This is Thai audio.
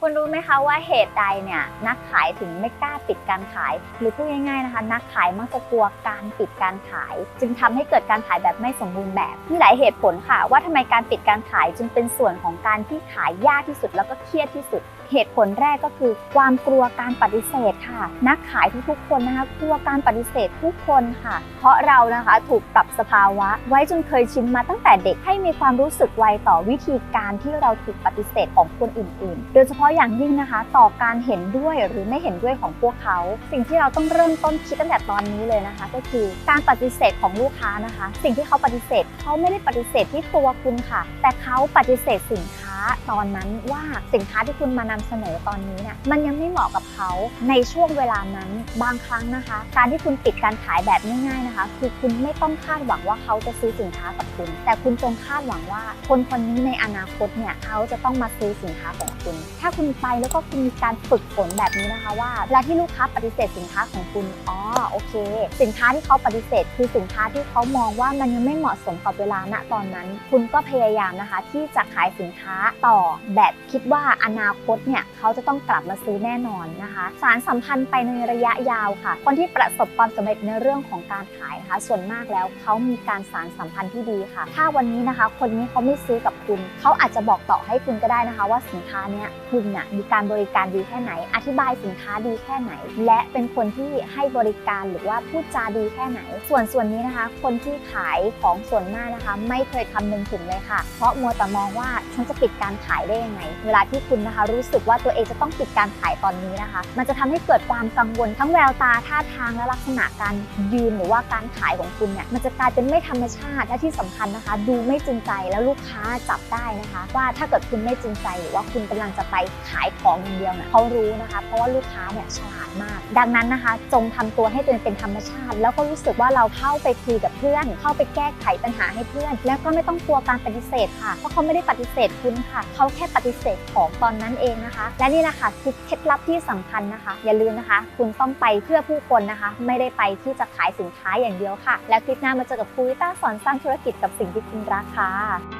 คุณรู้ไหมคะว่าเหตุใดเนี่ยนักขายถึงไม่กล้าปิดการขาย หรือพูดง่ายๆนะคะ นักขายมักจะกลัวการปิดการขาย จึงทำให้เกิดการขายแบบไม่สมบูรณ์แบบ มีหลายเหตุผลค่ะ ว่าทำไมการปิดการขายจึงเป็นส่วนของการที่ขายยากที่สุดแล้วก็เครียดที่สุดเหตุผลแรกก็คือ ความกลัวการปฏิเสธค่ะ นักขายทุกๆคนนะคะกลัวการปฏิเสธทุกคนค่ะ เพราะเรานะคะถูกปรับสภาวะ ไว้จนเคยชินมาตั้งแต่เด็กให้มีความรู้สึกไวต่อวิธีการที่เราถูกปฏิเสธของคนอื่น ๆ โดยเฉพาะอย่างยิ่งนะคะ ต่อการเห็นด้วยหรือไม่เห็นด้วยของพวกเขา สิ่งที่เราต้องเริ่มต้นคิดตั้งแต่ตอนนี้เลยนะคะ ก็คือการปฏิเสธของลูกค้านะคะ สิ่งที่เขาปฏิเสธเขาไม่ได้ปฏิเสธที่ตัวคุณค่ะ แต่เขาปฏิเสธสินค้า ตอนนั้นว่าสินค้าที่คุณมานำเสนอตอนนี้เนี่ยมันยังไม่เหมาะกับเขาในช่วงเวลานั้นบางครั้งนะคะ การที่คุณปิดการขายแบบง่ายๆนะคะ คือคุณไม่ต้องคาดหวังว่าเขาจะซื้อสินค้ากับคุณ แต่คุณจงคาดหวังว่า คนคนนี้ในอนาคตเนี่ยเขาจะต้องมาซื้อสินค้าของคุณ ถ้าคุณไปแล้วก็คุณมีการฝึกฝนแบบนี้นะคะว่าเวลาที่ลูกค้าปฏิเสธสินค้าของคุณอ๋อโอเค สินค้าที่เขาปฏิเสธ คือสินค้าที่เขามองว่ามันยังไม่เหมาะสมกับเวลาณตอนนั้น คุณก็พยายามนะคะ ที่จะขายสินค้าต่อแบบคิดว่าอนาคตเนี่ยเขาจะต้องกลับมาซื้อแน่นอนนะคะ สารสัมพันธ์ไปในระยะยาวค่ะ คนที่ประสบความสำเร็จในเรื่องของการขายนะคะ ส่วนมากแล้วเขามีการสารสัมพันธ์ที่ดีค่ะ ถ้าวันนี้นะคะ คนนี้เขาไม่ซื้อกับคุณ เขาอาจจะบอกต่อให้คุณก็ได้นะคะ ว่าสินค้าเนี้ยคุณเนี่ยมีการบริการดีแค่ไหน อธิบายสินค้าดีแค่ไหน และเป็นคนที่ให้บริการหรือว่าพูดจาดีแค่ไหน ส่วนส่วนนี้นะคะ คนที่ขายของส่วนมากนะคะ ไม่เคยคำนึงถึงเลยค่ะ เพราะมัวแต่มองว่าฉันจะปิดการขายได้ยังไง เวลาที่คุณนะคะรู้สึกว่าตัวเองจะต้องปิดการขายตอนนี้นะคะ มันจะทำให้เกิดความกังวลทั้งแววตาท่าทางและลักษณะการยืนหรือว่าการขายของคุณเนี่ยมันจะกลายเป็นไม่ธรรมชาติและที่สำคัญนะคะ ดูไม่จริงใจแล้วลูกค้าจับได้นะคะ ว่าถ้าเกิดคุณไม่จริงใจหรือว่าคุณกำลังจะไปขายของอย่างเดียวเนี่ยเขารู้นะคะ เพราะว่าลูกค้าเนี่ยฉลาดมาก ดังนั้นนะคะ จงทำตัวให้ตัวเองเป็นธรรมชาติ แล้วก็รู้สึกว่าเราเข้าไปคุยกับเพื่อน เข้าไปแก้ไขปัญหาให้เพื่อน แล้วก็ไม่ต้องกลัวการปฏิเสธค่ะเพราะเขาไม่ได้ปฏิเสธคุณค่ะ เขาแค่ปฏิเสธของตอนนั้นเองนะคะ และนี่แหละค่ะคือเคล็ดลับที่สำคัญนะคะ อย่าลืมนะคะ คุณต้องไปเพื่อผู้คนนะคะ ไม่ได้ไปที่จะขายสินค้าอย่างเดียวค่ะ แล้วคลิปหน้ามาเจอกับคุยต้าสอนสร้างธุรกิจกับสิ่งที่คุณรักค่ะ